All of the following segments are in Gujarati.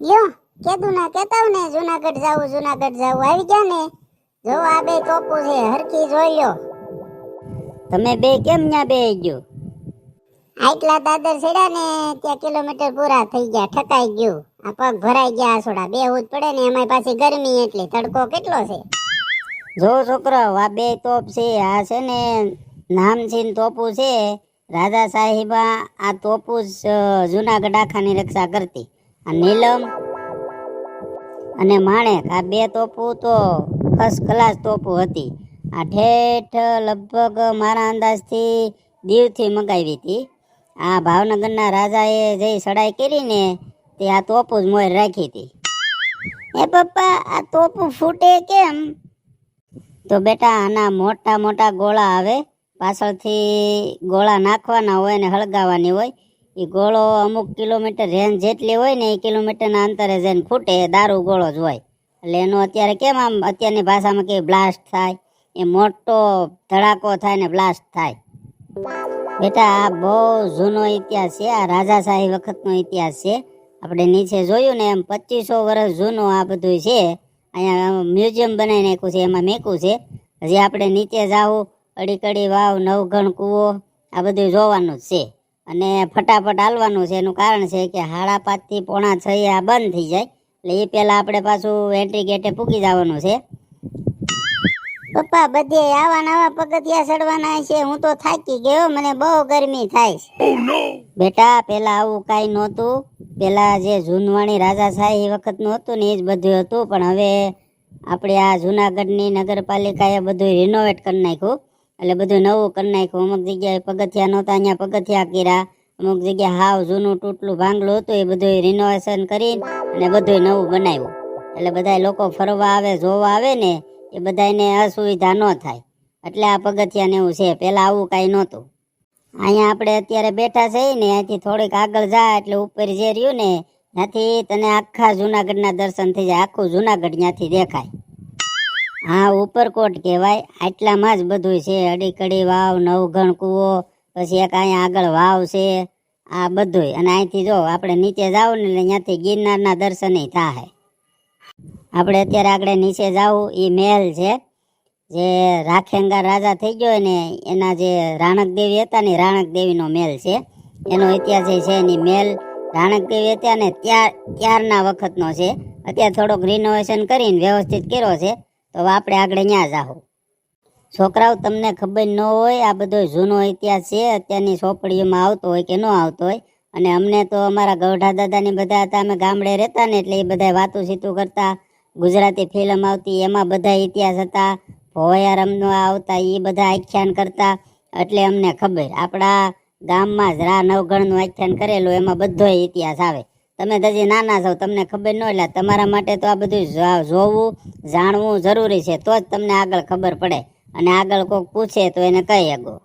લ્યો કેતું ના કેતા ને જુનાગઢ જાવું જુનાગઢ જાવું. આવી ગયા ને? જો આ બે ચોપુ છે હરખી જોઈ લ્યો. તમે બે કેમ ન્યા બે ગયો? આટલા દાદર છેડા ને ત્યાં કિલોમીટર પૂરા થઈ ગયા ઠકાઈ ગયું. આ પગ ભરાઈ ગયા આસોડા. બે જ પડે ને એમાં પાછી ગરમી એટલી. તડકો કેટલો છે? જો છોકરો આ બે તોપ છે આ છે ને નામચીન તોપું છે. રાજા સાહેબા આ તોપું જ જુનાગઢ આખાની રક્ષા કરતી. નીલમ અને માણેક, આ બે તોપું તો ફર્સ્ટ ક્લાસ તોપું હતી. આ ઠેઠ લગભગ મારા અંદાજથી દીવથી મંગાવી હતી. આ ભાવનગરના રાજાએ જે સડાઈ કરીને તે આ તોપું જ મોર રાખી હતી. એ પપ્પા, આ તોપું ફૂટે કેમ? તો બેટા, આના મોટા મોટા ગોળા આવે. પાછળથી ગોળા નાખવાના હોય અને હળગાવવાની હોય. એ ગોળો અમુક કિલોમીટર રેન્જ જેટલી હોય ને એ કિલોમીટરના અંતરે જઈને ખૂટે દારૂ ગોળો જ હોય. એટલે એનો અત્યારે કેમ આમ, અત્યારની ભાષામાં કે બ્લાસ્ટ થાય? એ મોટો ધડાકો થાય ને બ્લાસ્ટ થાય. બેટા, આ બહુ જૂનો ઇતિહાસ છે, આ રાજા શાહી વખતનો ઇતિહાસ છે. આપણે નીચે જોયું ને એમ પચીસો વર્ષ જૂનું આ બધું છે. અહીંયા મ્યુઝિયમ બનાવી નાખ્યું છે, એમાં મેકું છે. હજી આપણે નીચે જાવું, અડીકડી વાવ, નવઘણ કૂવો, આ બધું જોવાનું જ છે. અને ફટાફટ હાલવાનું છે. એનું કારણ છે કે હાડા પાંચથી પોણા છ એ આ બંધ થઈ જાય. એટલે એ પહેલાં આપણે પાછું એન્ટ્રી ગેટે પૂકી જવાનું છે. પપ્પા બધે આવા નવા પગથિયા ચડવાના છે. હું તો થાકી ગયો. મને બહુ ગરમી થાય બેટા પેલા આવું કાંઈ નહોતું. પેલા જે જૂનવાણી રાજાશાહી વખતનું હતું ને એ જ બધું હતું. પણ હવે આપણે આ જુનાગઢની નગરપાલિકાએ બધું રિનોવેટ કરી નાખ્યું. એટલે બધું નવું કરી નાખ્યું. અમુક જગ્યાએ પગથિયા નહોતા, અહીંયા પગથિયા કર્યા. અમુક જગ્યાએ હાવ જૂનું તૂટલું ભાંગલું હતું, એ બધું રિનોવેશન કરી અને બધું નવું બનાવ્યું. એટલે બધા લોકો ફરવા આવે, જોવા આવે ને, એ બધાને અસુવિધા ન થાય. એટલે આ પગથિયાને એવું છે. પહેલાં આવું કાંઈ નહોતું. અહીંયા આપણે અત્યારે બેઠા છીએ ને, અહીંથી થોડીક આગળ જા એટલે ઉપર જે રહ્યું ને, ત્યાંથી તને આખા જુનાગઢના દર્શન થઈ જાય. આખું જુનાગઢ ત્યાંથી દેખાય. હા, ઉપરકોટ કહેવાય. આટલામાં જ બધું છે. અડીકડી વાવ, નવઘણ કૂવો, પછી એક અહીંયા આગળ વાવ છે. આ બધુંય. અને અહીંથી જો આપણે નીચે જાવ ને એટલે ત્યાંથી ગિરનારના દર્શન થાય. આપણે અત્યારે આગળ નીચે જાવું એ મહેલ છે. જે રાખેંગા રાજા થઈ ગયો ને, એના જે રાણક દેવી હતા ને રાણક દેવીનો મહેલ છે. એનો ઇતિહાસ છે એની મહેલ. રાણક દેવી હતા ને, ત્યાર, ત્યારના વખતનો છે. અત્યારે થોડોક રિનોવેશન કરીને વ્યવસ્થિત કર્યો છે. તો આપણે આગળ ત્યાં જાહો. છોકરાઓ તમને ખબર ન હોય, આ બધો જૂનો ઇતિહાસ છે, અત્યારની ચોપડીઓમાં આવતો હોય કે ન આવતો હોય, અને અમને તો અમારા ગૌઢા દાદાની બધા હતા, અમે ગામડે રહેતા ને એટલે એ બધા વાતું સીતું કરતા. ગુજરાતી ફિલ્મ આવતી, એમાં બધા ઇતિહાસ હતા ભોયારમનો આવતા એ બધા આખ્યાન કરતા. એટલે અમને ખબર, આપણા ગામમાં જ રા નવગણનું આખ્યાન કરેલું, એમાં બધો ઇતિહાસ આવે. તમે તો હજી નાના છો તમને ખબર ન એટલે તમારા માટે તો આ બધું જોવું જાણવું જરૂરી છે તો જ તમને આગળ ખબર પડે. અને આગળ કોઈક પૂછે તો એને કહી શકો.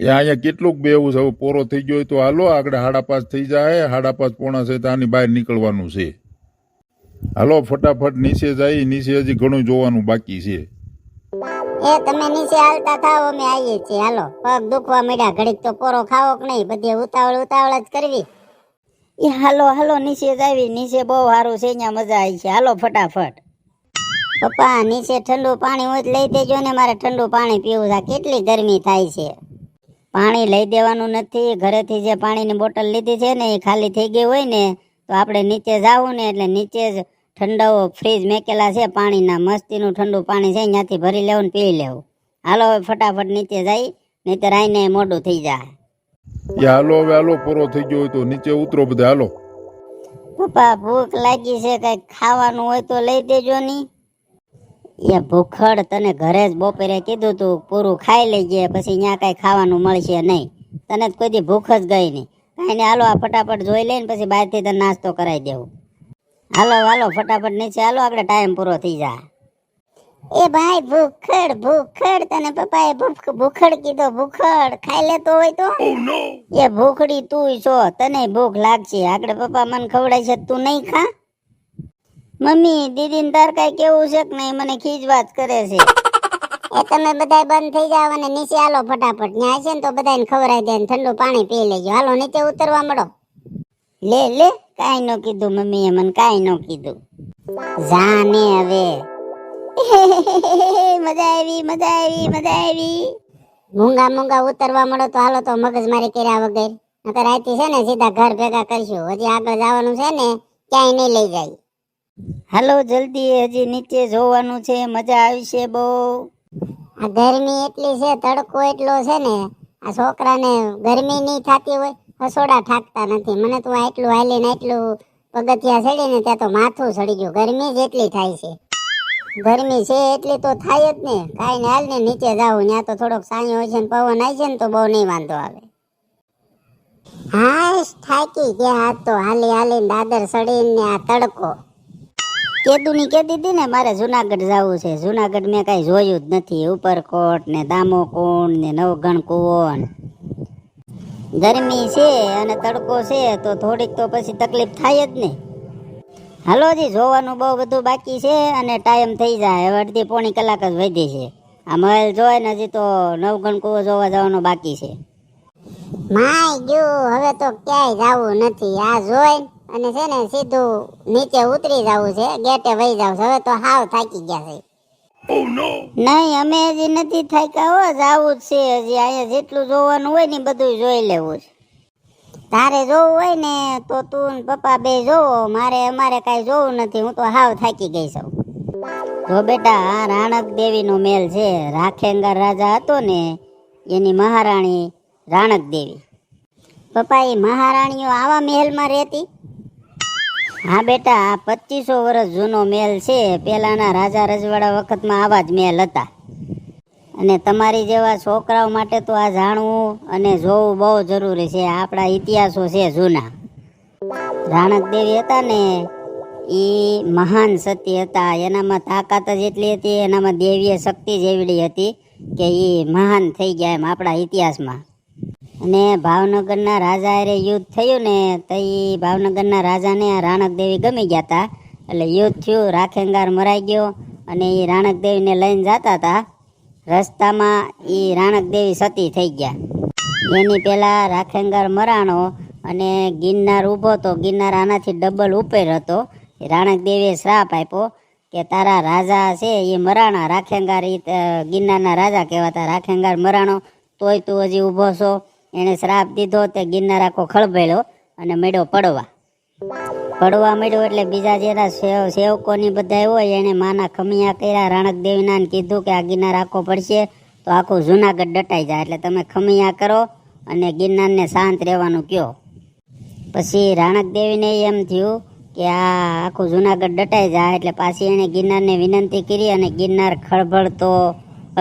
અહીંયા કેટલુંક બેવું છે પોરો થઈ ગયો તો હાલો આગળ હાડા પાંચ થઈ જાય હાડા પાંચ પોણા છે તો આની બહાર નીકળવાનું છે. હાલો ફટાફટ નીચે જાય નીચે હજી ઘણું જોવાનું બાકી છે. એ તમે નીચે હાલતા થાવ અમે આવીએ છીએ હાલો. પગ દુખવા મળ્યા ઘડીક તો પોરો ખાવો કે નહીં બધી ઉતાવળ ઉતાવળ જ કરવી. એ હાલો હાલો, નીચે જ આવી, નીચે બહુ સારું છે અહીંયા મજા આવી છે. હાલો, ફટાફટ. પપ્પા, નીચે ઠંડુ પાણી હોય જ લઈ દેજો ને, મારે ઠંડુ પાણી પીવું છે. કેટલી ગરમી થાય છે? પાણી લઈ દેવાનું નથી. ઘરેથી જે પાણીની બોટલ લીધી છે ને, એ ખાલી થઈ ગઈ હોય ને, તો આપણે નીચે જાવું ને, એટલે નીચે જ ઠંડાઓ ફ્રીજ મેકેલા છે. પાણીના મસ્તીનું ઠંડુ પાણી છે ત્યાંથી ભરી લેવું ને પી લેવું. હાલો, હવે ફટાફટ નીચે જાય, નહીતર આઈને મોડું થઈ જાય. હાલો, હવે હાલો, પૂરો થઈ ગયો હોય તો નીચે ઉતરો બધા, હાલો. પપ્પા, ભૂખ લાગી છે, કઈ ખાવાનું હોય તો લઈ દેજો ની. એ ભૂખડ તને ઘરે જ બપોરે કીધું તું, પૂરું ખાઈ લેજે, પછી ત્યાં કઈ ખાવાનું મળશે નહીં. તને કોઈ દી ભૂખ જ ગઈ નહીં. કાંઈ નહીં, હાલો, આ ફટાફટ જોઈ લઈને પછી બહારથી તને નાસ્તો કરાવી દેવું. હાલો હાલો, ફટાફટ નીચે હાલો આપણે ટાઈમ પૂરો થઈ જાય. એ ભાઈ ભૂખડ ભૂખડ તને પપ્પાએ ભૂખ ભૂખડ કીધો ભૂખડ. ખાઈ લેતો હોય તો? એ ભૂખડી તું છો તને ભૂખ લાગશે. આગળ પપ્પા મને ખવડાય છે તું નહીં ખા? મમ્મી દીદીને તાર કાંઈ કેવું છે કે નહીં? મને ખીજવાત કરે છે. એ તમે બધા બંધ થઈ જાવ અને નીચે હાલો ફટાફટ. ન્યા છે ને તો બધાને ખવડાવી દે ને ઠંડુ પાણી પી લેજો. હાલો નીચે ઉતરવા મળો. લે લે. કાંઈ ન કીધું મમ્મીએ મને કાંઈ ન કીધું. જાને હવે. મજા આવી મજા આવી મજા આવી. મૂંગા મૂંગા ઉતરવા મળો તો હાલો તો મગજ મારી કર્યા વગર. નકર આથી છે ને સીધા ઘર ભેગા કરશું. હજી આગળ જવાનું છે ને ક્યાંય નહીં લઈ જાય. હાલો જલ્દી હજી નીચે જોવાનું છે. મજા આવશે બહુ. આ ગરમી એટલી છે તડકો એટલો છે ને આ છોકરાને ગરમી નહીં થતી હોય હસોડા ઠાકતા નથી. મને તો આ એટલું હાલીને એટલું પગથિયા ચડીને ત્યાં તો માથું સડી ગયું. ગરમી જ એટલી થાય છે. ગરમી છે એટલી તો થાય જ ને. કાંઈ ને હાલ ને નીચે જાવું ત્યાં તો થોડોક સાંયો હોય છે ને પવન આવી છે ને તો બહુ નહીં વાંધો આવે. હાશ થાકી ગયા આ તો. હાલી હાલી દાદર સડીને આ તડકો. કેદુની કહેતી હતી ને, મારે જુનાગઢ જવું છે. જુનાગઢ મેં કાંઈ જોયું જ નથી. ઉપરકોટ ને દામોકુંડ ને નવગણ કુવો ગરમી છે અને તડકો છે, તો થોડીક તો પછી તકલીફ થાય જ ને. હાલો જી જોવાનું બહુ બધું બાકી છે અને ટાઈમ થઈ જાય. હવે અડધી પોણી કલાક જ વધી છે. આ મહેલ જોઈ ને હજી તો નવઘણ કુવો જોવા જવાનો બાકી છે. માય ગયું હવે તો ક્યાંય જાવું નથી. આ જોઈ અને છે ને સીધું નીચે ઉતરી જવું છે ગેટે વહી જાવ હવે તો હાવ થાકી ગયા છે. નહીં અમે હજી નથી થાક્યા હો જવું જ છે. હજી અહીંયા જેટલું જોવાનું હોય ને બધું જોઈ લેવું છે. તારે જોવું હોય ને તો તું પપ્પા બે જોવો. મારે અમારે કાંઈ જોવું નથી. હું તો હાવ થાકી ગઈ છું. જો બેટા, આ રાણક દેવીનો મેલ છે. રાખેંગર રાજા હતો ને, એની મહારાણી રાણક દેવી. પપ્પા, એ મહારાણીઓ આવા મહેલમાં રહેતી? હા બેટા, આ પચીસો વર્ષ જૂનો મેલ છે. પહેલાના રાજા રજવાડા વખતમાં આવા જ મહેલ હતા. અને તમારી જેવા છોકરાઓ માટે તો આ જાણવું અને જોવું બહુ જરૂરી છે. આપણા ઇતિહાસો છે જૂના. રાણક દેવી હતા ને, એ મહાન સતી હતા. એનામાં તાકાત જ એટલી હતી, એનામાં દેવીય શક્તિ જ એવડી હતી કે એ મહાન થઈ ગયા એમ આપણા ઇતિહાસમાં. અને ભાવનગરના રાજા હારે યુદ્ધ થયું ને, તો એ ભાવનગરના રાજાને આ રાણક દેવી ગમી ગયા હતા. એટલે યુદ્ધ થયું, રાખેંગાર મરાઈ ગયો અને એ રાણક દેવીને લઈને જતા હતા. રસ્તામાં એ રાણક દેવી સતી થઈ ગયા. એની પહેલાં રાખેંગાર મરાણો અને ગિરનાર ઊભો તો ગિરનાર આનાથી ડબલ ઉપર હતો. રાણક દેવીએ શ્રાપ આપ્યો કે તારા રાજા છે એ મરાણા. રાખેંગાર એ ગિરનારના રાજા કહેવાતા. રાખેંગાર મરાણો, તોય તું હજી ઊભો છો. એણે શ્રાપ દીધો તે ગિરનાર આખો ખળભેળ્યો અને મેળો પડવા. પડવા મળ્યો એટલે બીજા જેના સેવ સેવકોની બધા હોય, એને માના ખમિયા કર્યા. રાણક દેવીના કીધું કે આ ગિરનાર આખો પડશે તો આખું જુનાગઢ ડટાઈ જાય. એટલે તમે ખમિયા કરો અને ગિરનારને શાંત રહેવાનું કહો. પછી રાણક દેવીને એમ થયું કે આ આખું જુનાગઢ ડટાઈ જાય, એટલે પાછી એણે ગિરનારને વિનંતી કરી અને ગિરનાર ખળભળતો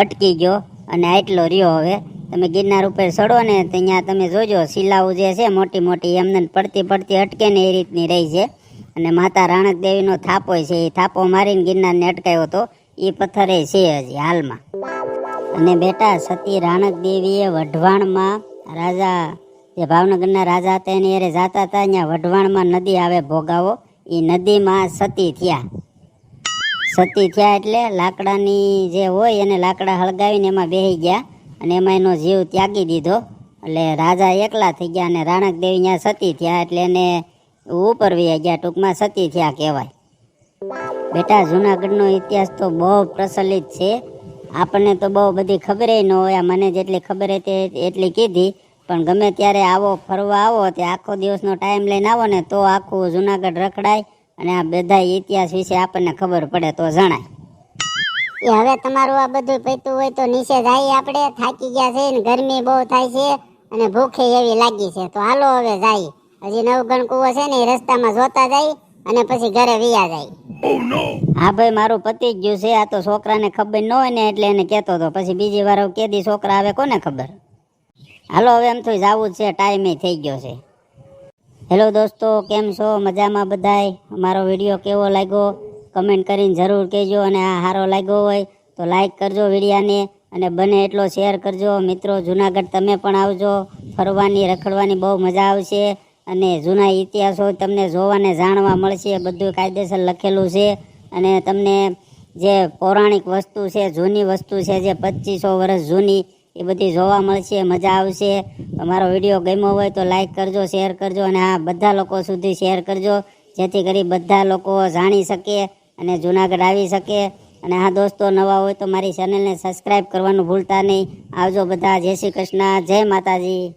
અટકી ગયો. અને આટલો રહ્યો હવે. તમે ગિરનાર ઉપર ચડો ને તો અહીંયા તમે જોજો, શિલાઓ જે છે મોટી મોટી, એમને પડતી પડતી અટકે ને એ રીતની રહી છે. અને માતા રાણક દેવીનો થાપો છે, એ થાપો મારીને ગિરનારને અટકાયો હતો. એ પથ્થરે છે હજી હાલમાં. અને બેટા, સતી રાણક દેવીએ વઢવાણમાં રાજા, જે ભાવનગરના રાજા હતા એની હારે જાતા હતા, અહીંયા વઢવાણમાં નદી આવે ભોગાવો. એ નદીમાં સતી થયા. સતી થયા એટલે લાકડાની જે હોય એને લાકડા હળગાવીને એમાં બેસી ગયા અને એમાં એનો જીવ ત્યાગી દીધો. એટલે રાજા એકલા થઈ ગયા અને રાણક દેવી ત્યાં સતી થયા એટલે એને ઉપર વ્યા ગયા. ટૂંકમાં સતી થયા કહેવાય. બેટા, જુનાગઢનો ઇતિહાસ તો બહુ પ્રચલિત છે. આપણને તો બહુ બધી ખબર ન હોય. મને જેટલી ખબર હતી એટલી કીધી. પણ ગમે ત્યારે આવો ફરવા આવો, તે આખો દિવસનો ટાઈમ લઈને આવો ને તો આખું જુનાગઢ રખડાય. અને આ બધા ઇતિહાસ વિશે આપણને ખબર પડે તો જણાય. એ હવે તમારું આ બધું પૈતું હોય તો નીચે જાય આપણે થાકી ગયા છે ને ગરમી બહુ થાય છે અને ભૂખે એવી લાગી છે. તો હાલો હવે જાય. હજી નવગણ કૂવો છે ને એ રસ્તામાં જોતા જાય અને પછી ઘરે વિયા જાય. હા ભાઈ મારું પતિ ગયું છે. આ તો છોકરાને ખબર ન હોય ને એટલે એને કહેતો હતો. પછી બીજી વાર કેદી છોકરા આવે કોને ખબર? હાલો હવે એમ તો જવું છે. ટાઈમે થઈ ગયો છે. હેલો દોસ્તો, કેમ છો? મજામાં બધાય? અમારો વીડિયો કેવો લાગ્યો? કમેન્ટ કરીને જરૂર કહેજો અને આ સારો લાગ્યો હોય તો લાઈક કરજો વિડીયાને અને બને એટલો શેર કરજો. મિત્રો, જુનાગઢ તમે પણ આવજો. ફરવાની, રખડવાની બહુ મજા આવશે અને જૂના ઇતિહાસો તમને જોવાને જાણવા મળશે. બધું કાયદેસર લખેલું છે અને તમને જે પૌરાણિક વસ્તુ છે, જૂની વસ્તુ છે, જે પચીસો વર્ષ જૂની, એ બધી જોવા મળશે, મજા આવશે. તમારો વીડિયો ગમ્યો હોય તો લાઈક કરજો શેર કરજો અને આ બધા લોકો સુધી શેર કરજો, જેથી કરી બધા લોકો જાણી શકે અને જુનાગઢ આવી શકે. અને હા, દોસ્તો, નવા હોય તો મારી ચેનલને સબસ્ક્રાઈબ કરવાનું ભૂલતા નહીં. આવજો બધા, જય શ્રી કૃષ્ણ, જય માતાજી.